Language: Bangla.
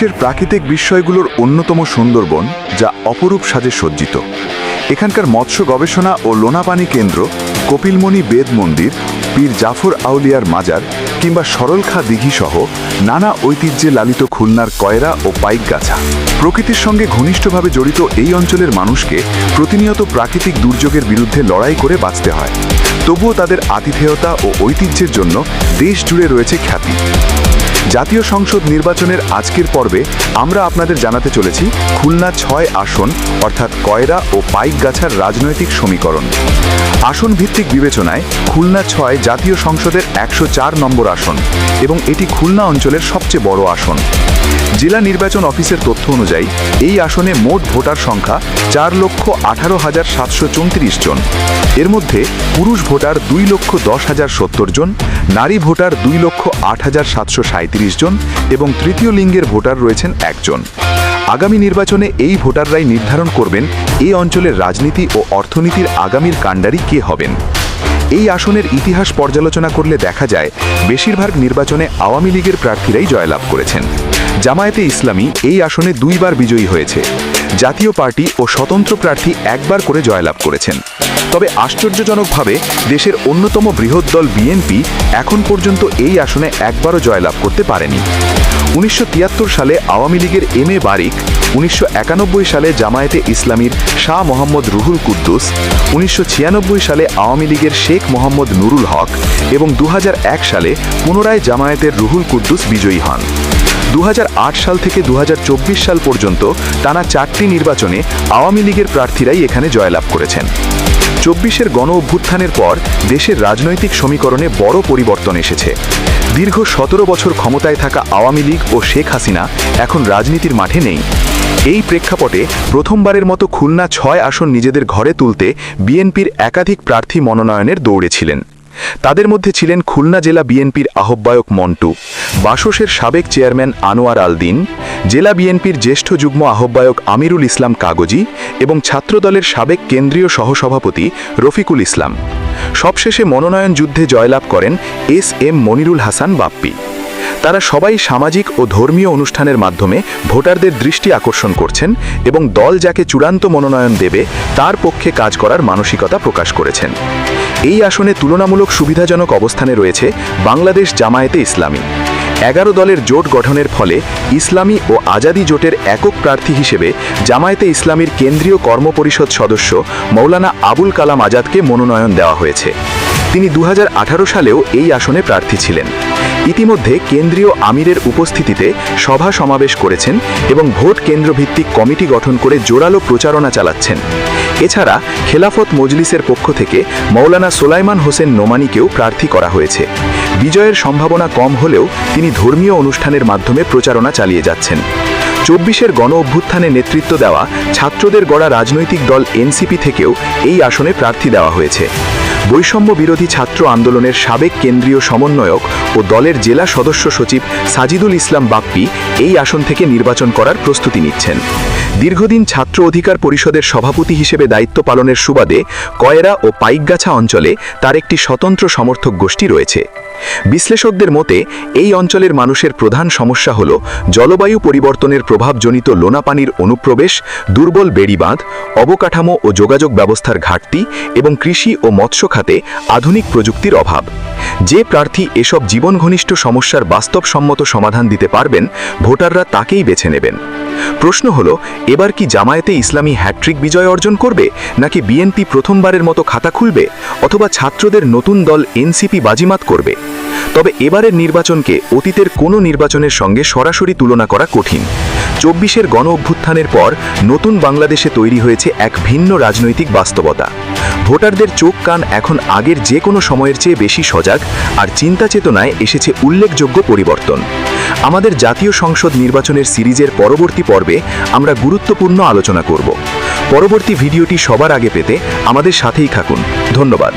বিশ্বের প্রাকৃতিক বিস্ময়গুলোর অন্যতম সুন্দরবন, যা অপরূপ সাজে সজ্জিত। এখানকার মৎস্য গবেষণা ও লোনাপানি কেন্দ্র, কপিলমণি বেদ মন্দির, পীর জাফর আউলিয়ার মাজার কিংবা সরলখা দিঘিসহ নানা ঐতিহ্যে লালিত খুলনার কয়রা ও পাইকগাছা। প্রকৃতির সঙ্গে ঘনিষ্ঠভাবে জড়িত এই অঞ্চলের মানুষকে প্রতিনিয়ত প্রাকৃতিক দুর্যোগের বিরুদ্ধে লড়াই করে বাঁচতে হয়। তবুও তাদের আতিথেয়তা ও ঐতিহ্যের জন্য দেশ জুড়ে রয়েছে খ্যাতি। জাতীয় সংসদ নির্বাচনের আজকের পর্বে আমরা আপনাদের জানাতে চলেছি খুলনা ছয় আসন, অর্থাৎ কয়রা ও পাইকগাছার রাজনৈতিক সমীকরণ। আসন ভিত্তিক বিবেচনায় খুলনা ছয় জাতীয় সংসদের একশো চার নম্বর আসন এবং এটি খুলনা অঞ্চলের সবচেয়ে বড় আসন। জেলা নির্বাচন অফিসের তথ্য অনুযায়ী, এই আসনে মোট ভোটার সংখ্যা চার লক্ষ আঠারো হাজার সাতশো চৌত্রিশ জন। এর মধ্যে পুরুষ ভোটার দুই লক্ষ দশ হাজার সত্তর জন, নারী ভোটার দুই লক্ষ আট হাজার সাতশো সাঁত্রিশ জন এবং তৃতীয় লিঙ্গের ভোটার রয়েছেন একজন। আগামী নির্বাচনে এই ভোটাররাই নির্ধারণ করবেন এই অঞ্চলের রাজনীতি ও অর্থনীতির আগামীর কাণ্ডারি কে হবেন। এই আসনের ইতিহাস পর্যালোচনা করলে দেখা যায়, বেশিরভাগ নির্বাচনে আওয়ামী লীগের প্রার্থীরাই জয়লাভ করেছেন। জামায়াতে ইসলামী এই আসনে দুইবার বিজয়ী হয়েছে। জাতীয় পার্টি ও স্বতন্ত্র প্রার্থী একবার করে জয়লাভ করেছেন। তবে আশ্চর্যজনকভাবে, দেশের অন্যতম বৃহৎ দল বিএনপি এখন পর্যন্ত এই আসনে একবারও জয়লাভ করতে পারেনি। উনিশশো তিয়াত্তর সালে আওয়ামী লীগের এম এ বারিক, উনিশশো একানব্বই সালে জামায়াতে ইসলামীর শাহ মোহাম্মদ রুহুল কুদ্দুস, উনিশশো ছিয়ানব্বই সালে আওয়ামী লীগের শেখ মোহাম্মদ নুরুল হক এবং দু হাজার এক সালে পুনরায় জামায়াতের রুহুল কুদ্দুস বিজয়ী হন। দু হাজার আট সাল থেকে দুহাজার চব্বিশ সাল পর্যন্ত টানা চারটি নির্বাচনে আওয়ামী লীগের প্রার্থীরাই এখানে জয়লাভ করেছেন। চব্বিশের গণ অভ্যুত্থানের পর দেশের রাজনৈতিক সমীকরণে বড় পরিবর্তন এসেছে। দীর্ঘ সতেরো বছর ক্ষমতায় থাকা আওয়ামী লীগ ও শেখ হাসিনা এখন রাজনীতির মাঠে নেই। এই প্রেক্ষাপটে প্রথমবারের মতো খুলনা ছয় আসন নিজেদের ঘরে তুলতে বিএনপির একাধিক প্রার্থী মনোনয়নের দৌড়ে ছিলেন। তাদের মধ্যে ছিলেন খুলনা জেলা বিএনপির আহ্বায়ক মন্টু, বাসসের সাবেক চেয়ারম্যান আনোয়ার আলদিন, জেলা বিএনপির জ্যেষ্ঠ যুগ্ম আহ্বায়ক আমিরুল ইসলাম কাগজি এবং ছাত্রদলের সাবেক কেন্দ্রীয় সহসভাপতি রফিকুল ইসলাম। সবশেষে মনোনয়ন যুদ্ধে জয়লাভ করেন এস এম মনিরুল হাসান বাপ্পি। তারা সবাই সামাজিক ও ধর্মীয় অনুষ্ঠানের মাধ্যমে ভোটারদের দৃষ্টি আকর্ষণ করছেন এবং দল যাকে চূড়ান্ত মনোনয়ন দেবে তার পক্ষে কাজ করার মানসিকতা প্রকাশ করেছেন। এই আসনে তুলনামূলক সুবিধাজনক অবস্থানে রয়েছে বাংলাদেশ জামায়াতে ইসলামী। এগারো দলের জোট গঠনের ফলে ইসলামী ও আজাদি জোটের একক প্রার্থী হিসেবে জামায়াতে ইসলামীর কেন্দ্রীয় কর্মপরিষদ সদস্য মৌলানা আবুল কালাম আজাদকে মনোনয়ন দেওয়া হয়েছে। তিনি দু হাজার আঠারো সালেও এই আসনে প্রার্থী ছিলেন। ইতিমধ্যে কেন্দ্রীয় আমিরের উপস্থিতিতে সভা সমাবেশ করেছেন এবং ভোট কেন্দ্রভিত্তিক কমিটি গঠন করে জোরালো প্রচারণা চালাচ্ছেন। এছাড়া খেলাফত মজলিসের পক্ষ থেকে মৌলানা সোলাইমান হোসেন নোমানিকেও প্রার্থী করা হয়েছে। বিজয়ের সম্ভাবনা কম হলেও তিনি ধর্মীয় অনুষ্ঠানের মাধ্যমে প্রচারণা চালিয়ে যাচ্ছেন। চব্বিশের গণ অভ্যুত্থানে নেতৃত্ব দেওয়া ছাত্রদের গড়া রাজনৈতিক দল এনসিপি থেকেও এই আসনে প্রার্থী দেওয়া হয়েছে। বৈষম্য বিরোধী ছাত্র আন্দোলনের সাবেক কেন্দ্রীয় সমন্বয়ক ও দলের জেলা সদস্য সচিব সাজিদুল ইসলাম বাপ্পি এই আসন থেকে নির্বাচন করার প্রস্তুতি নিচ্ছেন। দীর্ঘদিন ছাত্র অধিকার পরিষদের সভাপতি হিসেবে দায়িত্ব পালনের সুবাদে কয়রা ও পাইকগাছা অঞ্চলে তার একটি স্বতন্ত্র সমর্থক গোষ্ঠী রয়েছে। বিশ্লেষকদের মতে, এই অঞ্চলের মানুষের প্রধান সমস্যা হল জলবায়ু পরিবর্তনের প্রভাবজনিত লোনাপানির অনুপ্রবেশ, দুর্বল বেড়িবাঁধ, অবকাঠামো ও যোগাযোগ ব্যবস্থার ঘাটতি এবং কৃষি ও মৎস্য খাতে আধুনিক প্রযুক্তির অভাব। যে প্রার্থী এসব জীবন ঘনিষ্ঠ সমস্যার বাস্তবসম্মত সমাধান দিতে পারবেন, ভোটাররা তাকেই বেছে নেবেন। প্রশ্ন হল, এবার কি জামায়াতে ইসলামী হ্যাট্রিক বিজয় অর্জন করবে, নাকি বিএনপি প্রথমবারের মতো খাতা খুলবে, অথবা ছাত্রদের নতুন দল এনসিপি বাজিমাত করবে? তবে এবারের নির্বাচনকে অতীতের কোনো নির্বাচনের সঙ্গে সরাসরি তুলনা করা কঠিন। চব্বিশের গণ অভ্যুত্থানের পর নতুন বাংলাদেশে তৈরি হয়েছে এক ভিন্ন রাজনৈতিক বাস্তবতা। ভোটারদের চোখ কান এখন আগের যে কোনো সময়ের চেয়ে বেশি সজাগ আর চিন্তা চেতনায় এসেছে উল্লেখযোগ্য পরিবর্তন। আমাদের জাতীয় সংসদ নির্বাচনের সিরিজের পরবর্তী পর্বে আমরা গুরুত্বপূর্ণ আলোচনা করব। পরবর্তী ভিডিওটি সবার আগে পেতে আমাদের সাথেই থাকুন। ধন্যবাদ।